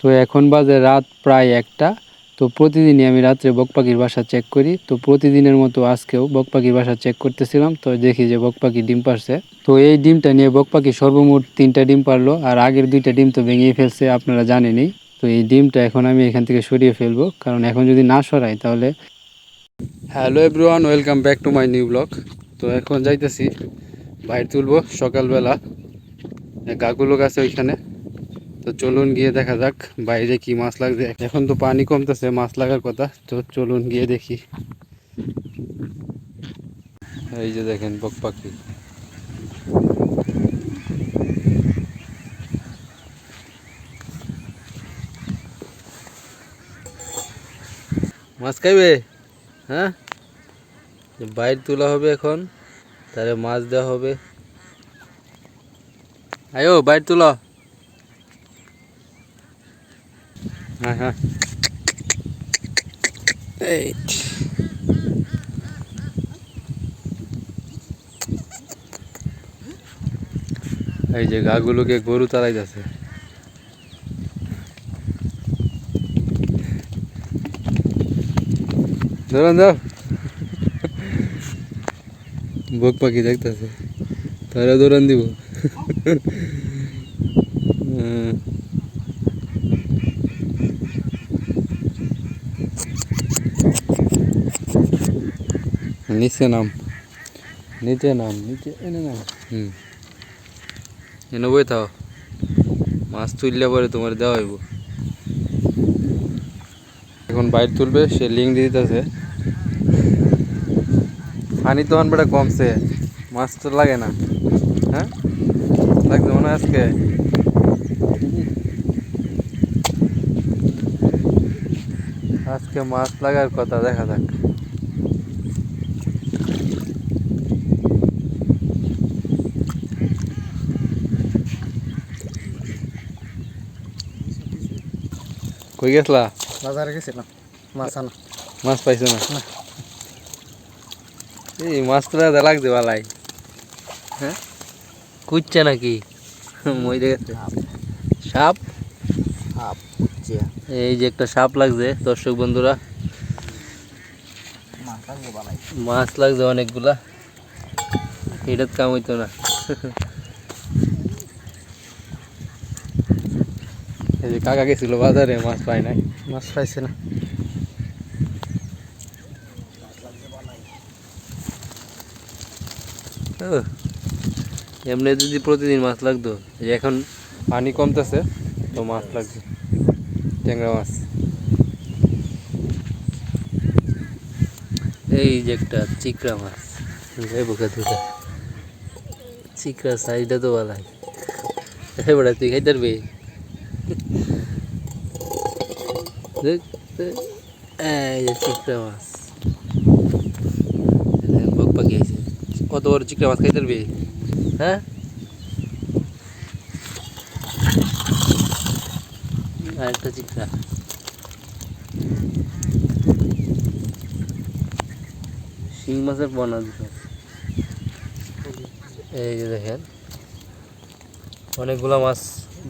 তো এখন বাজে রাত প্রায় একটা। তো প্রতিদিনই আমি রাত্রে বক পাখির বাসা চেক করি। তো প্রতিদিনের মতো আজকেও বক পাখির বাসা চেক করতেছিলাম। তো দেখি যে বক পাখি ডিম পারছে। তো এই ডিমটা নিয়ে বক পাখি সর্বমোট তিনটা ডিম পারল। আর আগের দুইটা ডিম তো ভেঙেই ফেলছে, আপনারা জানেনই। তো এই ডিমটা এখন আমি এখান থেকে সরিয়ে ফেলব। কারণ এখন যদি না সরাই তাহলে hello everyone, welcome back to my new blog. তো এখন যাইতেছি, বাইর তুলবো সকালবেলা। গাগুলো আছে ওইখানে। তো চলুন গিয়ে দেখা যাক বাইরে কি মাছ লাগছে। এখন তো পানি কমতেছে, মাছ লাগার কথা। তো চলুন গিয়ে দেখি। এই যে দেখেন বক পাখি। মাছ খাইবে? হ্যাঁ? বাইর তোলা হবে এখন, তাহলে মাছ দেওয়া হবে। আয়ো, বাইর তোলা। হ্যাঁ হ্যাঁ এই এই যে গাগুলোকে গরু তাড়াইতেছে ধরুন দাও। বক পাখি দেখতেছে। তারা দৌড়ান দিব হুম। নিচে নাম। নিচে নাম নিচে এনে নাম। হুম। এনে বই থাও মাছ তুললে পরে তোমার দেওয়া হইব। এখন বাইর তুলবে সে লিঙ্ক দিয়ে দিতেছে। পানি তো বেটা কমছে। মাছ তো লাগে না। হ্যাঁ? লাগছে মনে আজকে। আজকে মাছ লাগার কথা দেখা যাক। কই গেছলা? বাজারে গেছিলাম। মাছ আনা। মাছ পাইছো না? এই মাছ তো দাদা লাগছে বালাই। হ্যাঁ? কুচ্ছে নাকি? মরে গেছে সাপ? চিয়া এই যে একটা সাপ লাগছে দর্শক বন্ধুরা। মাছ মাছ লাগছে অনেকগুলা। এটা কাম হইতো না। এই যে কাকা গেছিল বাজারে মাছ পায় নাই। মাছ পাইছে না। এমনি যদি প্রতিদিন মাছ লাগতো যে এখন পানি কমতেছে তো মাছ লাগছে ট্যাংরা মাছ। এই যে একটা চিকরা মাছ। বুকে থেকে চিকড়া সাইডটা তো ভালো এবার তুই খাইতে পারবি? দেখ, দেখ, এই যে চিকড়া মাছ বক পাখি আছে কত বড় চিকড়া মাছ খাইতে পারবি হ্যাঁ আরেকটা চিকড়া শিং মাছের বনা দুটো এই যে দেখেন অনেকগুলা মাছ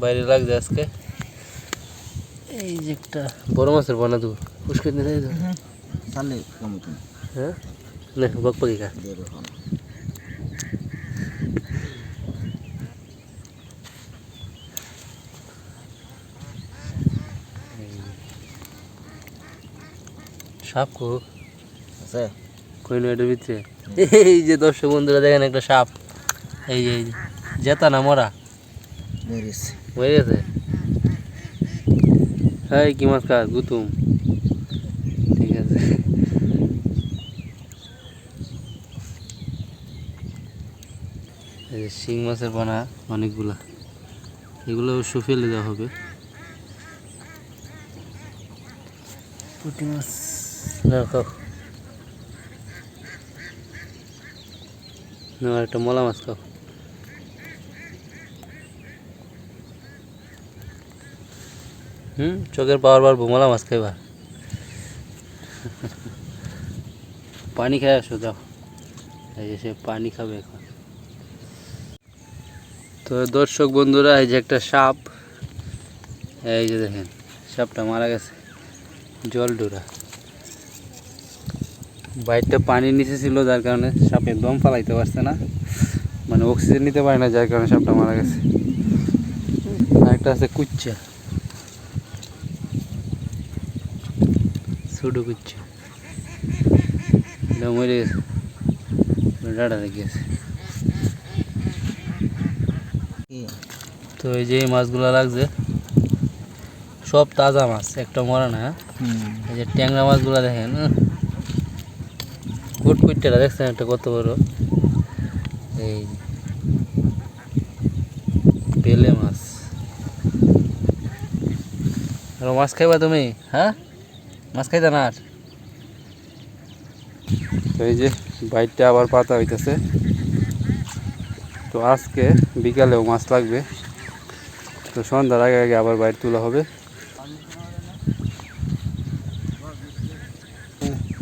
বাইরে লাগছে আজকে এই যে একটা বড় মাছের বনা দু পুষ্কর নিয়ে যাই তো। কেমন হ্যাঁ? না বক পাখি খা। সাপ কো। আছে? কই এটার ভিতরে। এই যে দর্শক বন্ধুরা দেখেন একটা সাপ। এই যে এই যে। জেতা না মরা? মরিস। হয়ে গেছে? হ্যাঁ কি মাছ খা গুতুম? ঠিক আছে। এই শিং মাছের বানা অনেকগুলা। এগুলো অবশ্য ফেলে দেওয়া হবে। পুঁটি মাছ। না খাও। না একটা মলা মাছ খাও। হুম, চোখের পাওয়ার বাড়বো মলা মাছ খাইবা পানি খাই আসো, যাও। এই সে পানি খাবে এখন। তো দর্শক বন্ধুরা, এই যে একটা সাপ, এই যে দেখেন, সাপটা মারা গেছে। জল ডোরা। বাইরটা পানির নিচে ছিল, যার কারণে সাপে দম ফালাইতে পারছে না। মানে অক্সিজেন নিতে পারে না, যার কারণে সাপটা মারা গেছে। আরেকটা আছে কুচ্চা। কুচ্চা এটা মরে গেছে। ডাটা গেছে। তো এই যে মাছগুলো লাগছে সব তাজা মাছ একটা মরা না। হ্যাঁ? এই যে ট্যাংরা মাছগুলো দেখেন কুটকুটটা দেখছেন একটা কত বড়? এই বেলে মাছ। আর মাছ খাইবা তুমি হ্যাঁ? মাছ খাইতা না আর? তো এই যে বাইরটা আবার পাতা হইতেছে। তো আজকে বিকালেও মাছ লাগবে। তো সন্ধ্যার আগে আগে আবার বাইর তোলা হবে।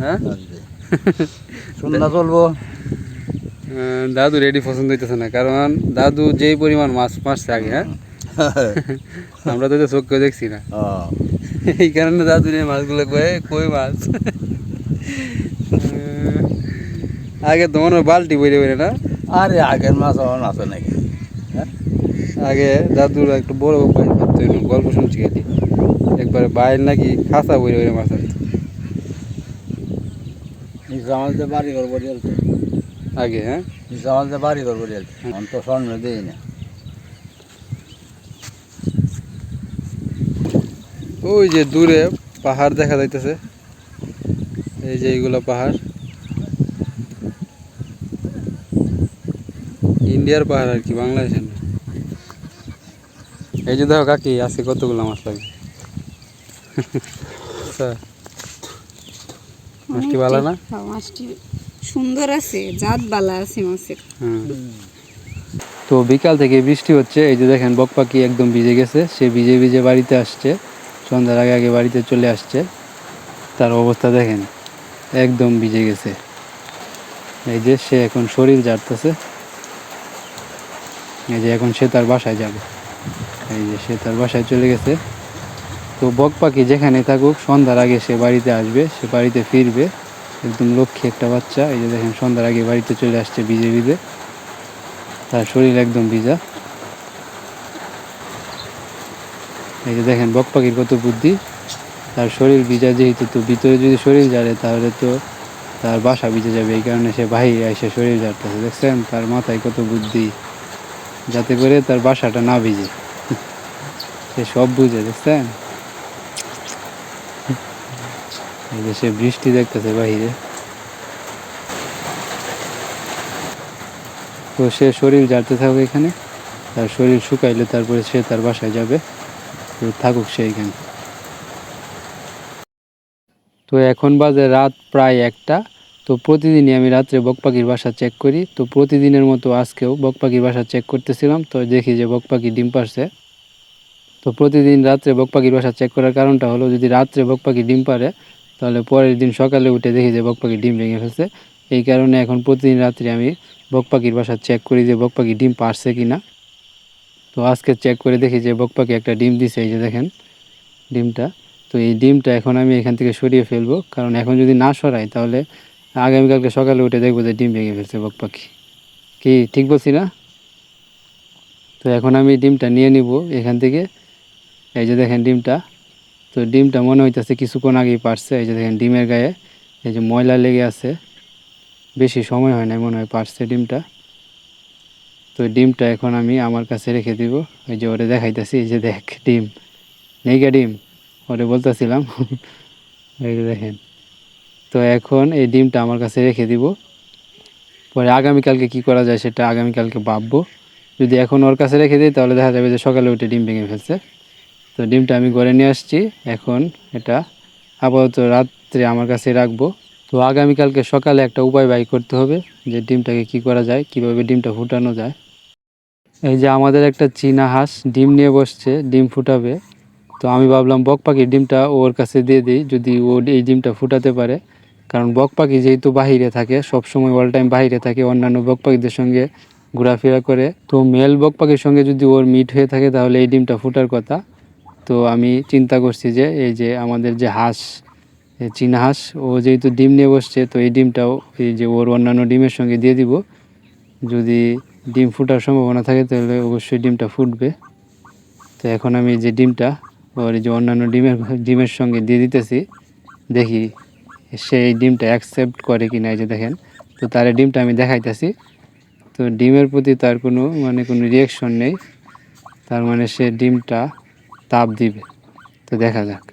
হ্যাঁ? সন্ধ্যা চলবো। দাদু রেডি পছন্দ হইতেছে না কারণ দাদু যেই পরিমাণ মাছ মারছে আগে হ্যাঁ? আমরা তো চোখকে দেখছি না। এই কারণে দাদু এই মাছগুলো কয়ে কই মাছ? আগে তো হয় বালতি বইরে বইরে না? আরে আগের মাছ এখন আছে নাকি? আগে দাদুর একটা বড় বাইর করতো গল্প শুনছি খালি একবারে বাইর নাকি খাসা বইরে বইরে মাছ আনতো বাড়ি ঘর বাড়ি আগে হ্যাঁ? বাড়ি ঘর বাড়ি আলছে এখন তো স্বর্ণ দেই না। ওই যে দূরে পাহাড় দেখা যাইতেছে। এই যে এইগুলো পাহাড়। ইন্ডিয়ার পাহাড় আর কি বাংলাদেশের না। এই যে দেখো কাকি আছে কতগুলো মাছ লাগবে আচ্ছা, মাছটি ভালো না? হ্যাঁ, মাছটি সুন্দর আছে জাত বালা আছে মাছের। তো বিকাল থেকে বৃষ্টি হচ্ছে এই যে দেখেন বক পাখি একদম ভিজে গেছে সে ভিজে ভিজে বাড়িতে আসছে। সন্ধ্যার আগে আগে বাড়িতে চলে আসছে। তার অবস্থা দেখেন, একদম ভিজে গেছে। এই যে সে এখন শরীর জারতেছে এই যে এখন সে তার বাসায় যাবে। এই যে সে তার বাসায় চলে গেছে। তো বক পাখি যেখানে থাকুক, সন্ধ্যার আগে সে বাড়িতে আসবে, সে বাড়িতে ফিরবে। একদম লক্ষ্মী একটা বাচ্চা। এই যে দেখেন, সন্ধ্যার আগে বাড়িতে চলে আসছে ভিজে ভিজে। তার শরীর একদম ভিজা। এই যে দেখেন বক পাখির কত বুদ্ধি। তার শরীর ভিজা, যেহেতু তো ভিতরে যদি শরীর জারে তাহলে তো তার বাসা ভিজে যাবে। এই কারণে সে বাহিরে এসে শরীর জারতেছে দেখছেন? তার মাথায় কত বুদ্ধি। যাতে করে তার বাসাটা না ভিজে। সে সব বুঝে, দেখছেন? এই যে সে বৃষ্টি দেখতেছে বাহিরে। তো সে শরীর জারতে থাকবে এখানে। তার শরীর শুকাইলে তারপরে সে তার বাসায় যাবে। থাকুক সে এখানে তো এখন বাজে রাত প্রায় একটা। তো প্রতিদিনই আমি রাত্রে বক পাখির বাসা চেক করি। তো প্রতিদিনের মতো আজকেও বক পাখির বাসা চেক করতেছিলাম। তো দেখি যে বক পাখি ডিম পারছে। তো প্রতিদিন রাত্রে বক পাখির বাসা চেক করার কারণটা হলো, যদি রাত্রে বক পাখি ডিম পারে, তাহলে পরের দিন সকালে উঠে দেখি যে বক পাখি ডিম ভেঙে ফেলছে। এই কারণে এখন প্রতিদিন রাত্রে আমি বক পাখির বাসা চেক করি যে বক পাখি ডিম পারছে কি না তো আজকে চেক করে দেখি যে বক পাখি একটা ডিম দিছে, এই যে দেখেন ডিমটা। তো এই ডিমটা এখন আমি এখান থেকে সরিয়ে ফেলব, কারণ এখন যদি না সরাই তাহলে আগামীকালকে সকালে উঠে দেখব যে ডিম ভেঙে ফেলছে বক পাখি কি, ঠিক বলছি না? তো এখন আমি ডিমটা নিয়ে নিব এখান থেকে। এই যে দেখেন ডিমটা। তো ডিমটা মনে হইতেছে কিছুক্ষণ আগেই পারছে, এই যে দেখেন ডিমের গায়ে। এই যে ময়লা লেগে আছে। বেশি সময় হয় না মনে হয় পারছে ডিমটা। তো ডিমটা এখন আমি আমার কাছে রেখে দিব। ওই যে ওরে দেখাইতেছি, এই যে দেখ, ডিম। নেই গা ডিম? ওরে বলতেছিলাম। দেখেন। তো এখন এই ডিমটা আমার কাছে রেখে দিব। পরে আগামীকালকে কি করা যায় সেটা আগামীকালকে ভাববো। যদি এখন ওর কাছে রেখে দিই, তাহলে দেখা যাবে যে সকালে উঠে ডিম ভেঙে ফেলছে। তো ডিমটা আমি ঘরে নিয়ে আসছি। এখন এটা আপাতত রাত্রে আমার কাছে রাখব। তো আগামীকালকে সকালে একটা উপায় বাই করতে হবে যে ডিমটাকে কি করা যায়, কীভাবে ডিমটা ফুটানো যায়। এই যে আমাদের একটা চীনা হাঁস ডিম নিয়ে বসছে, ডিম ফুটাবে। তো আমি ভাবলাম, বক পাখির ডিমটা ওর কাছে দিয়ে দিই, যদি ও এই ডিমটা ফুটাতে পারে। কারণ বক পাখি যেহেতু বাহিরে থাকে সব সময় অল টাইম বাহিরে থাকে, অন্যান্য বক পাখিদের সঙ্গে ঘোরাফেরা করে। তো মেল বক পাখির সঙ্গে যদি ওর মিট হয়ে থাকে, তাহলে এই ডিমটা ফুটার কথা। তো আমি চিন্তা করছি যে, এই যে আমাদের যে হাঁস চীনা হাঁস, ও যেহেতু ডিম নিয়ে বসছে, তো এই ডিমটাও এই যে ওর অন্যান্য ডিমের সঙ্গে দিয়ে দিব। যদি ডিম ফুটার সম্ভাবনা থাকে, তাহলে অবশ্যই ডিমটা ফুটবে। তো এখন আমি যে ডিমটা, ওর যে অন্যান্য ডিমের ডিমের সঙ্গে দিয়ে দিতেছি, দেখি সে এই ডিমটা অ্যাকসেপ্ট করে কি না এই যে দেখেন। তো তার ডিমটা আমি দেখাইতেছি। তো ডিমের প্রতি তার কোনো মানে কোনো রিয়াকশন নেই। তার মানে সে ডিমটা তাপ দিবে। তো দেখা যাক।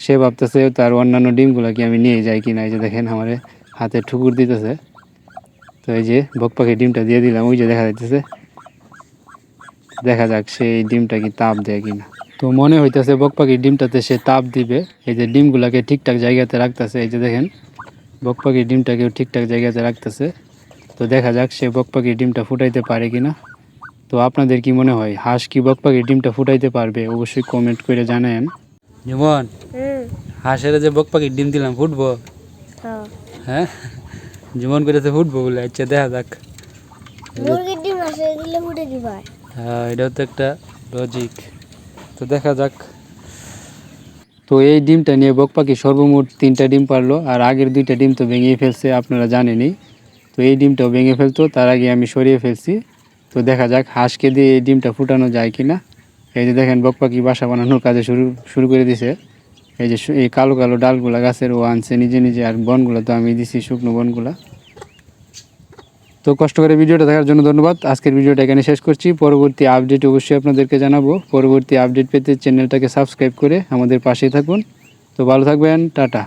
সে ভাবতেছে তার অন্যান্য ডিমগুলো কি আমি নিয়ে যাই কি না এই যে দেখেন আমার হাতে ঠুকুর দিতেছে। তো এই যে বক পাখির ডিমটা দিয়ে দিলাম ওই যে দেখা যাইতেছে। দেখা যাক সে এই ডিমটা কি তাপ দেয় কিনা। তো মনে হইতেছে বক পাখির ডিমটাতে সে তাপ দিবে। এই যে ডিমগুলাকে ঠিকঠাক জায়গাতে রাখতেছে এই যে দেখেন বক পাখির ডিমটাকেও ঠিকঠাক জায়গাতে রাখতেছে। তো দেখা যাক সে বক পাখির ডিমটা ফুটাইতে পারে কিনা। তো আপনাদের কি মনে হয় হাঁস কি বক পাখির ডিমটা ফুটাইতে পারবে? অবশ্যই কমেন্ট করে জানান যেমন হাঁসের যে বক পাখির ডিম দিলাম ফুটবো? হ্যাঁ? হ্যাঁ যেমন করে তো ফুটবো বলে আচ্ছা দেখা যাক। মুরগির ডিম আসে দিলে ফুটে দিবাই হ্যাঁ এটাও তো একটা লজিক তো দেখা যাক। তো এই ডিমটা নিয়ে বক পাখি সর্বমোট তিনটা ডিম পারল আর আগের দুইটা ডিম তো ভেঙেই ফেলছে আপনারা জানেনই। তো এই ডিমটাও ভেঙে ফেলতো তার আগে আমি সরিয়ে ফেলছি। তো দেখা যাক হাঁসকে দিয়ে এই ডিমটা ফুটানো যায় কি না এই যে দেখেন বক পাখি বাসা বানানোর কাজে শুরু শুরু করে দিছে। এই যে এই কালো কালো ডালগুলা, গাছের ও আনছে, নিজে নিজে আর বনগুলো তো আমি দিছি, শুকনো বনগুলা। তো কষ্ট করে ভিডিওটা দেখার জন্য ধন্যবাদ। আজকের ভিডিওটা এখানে শেষ করছি। পরবর্তী আপডেট অবশ্যই আপনাদেরকে জানাব। পরবর্তী আপডেট পেতে চ্যানেলটাকে সাবস্ক্রাইব করে আমাদের পাশেই থাকুন। তো ভালো থাকবেন, টাটা।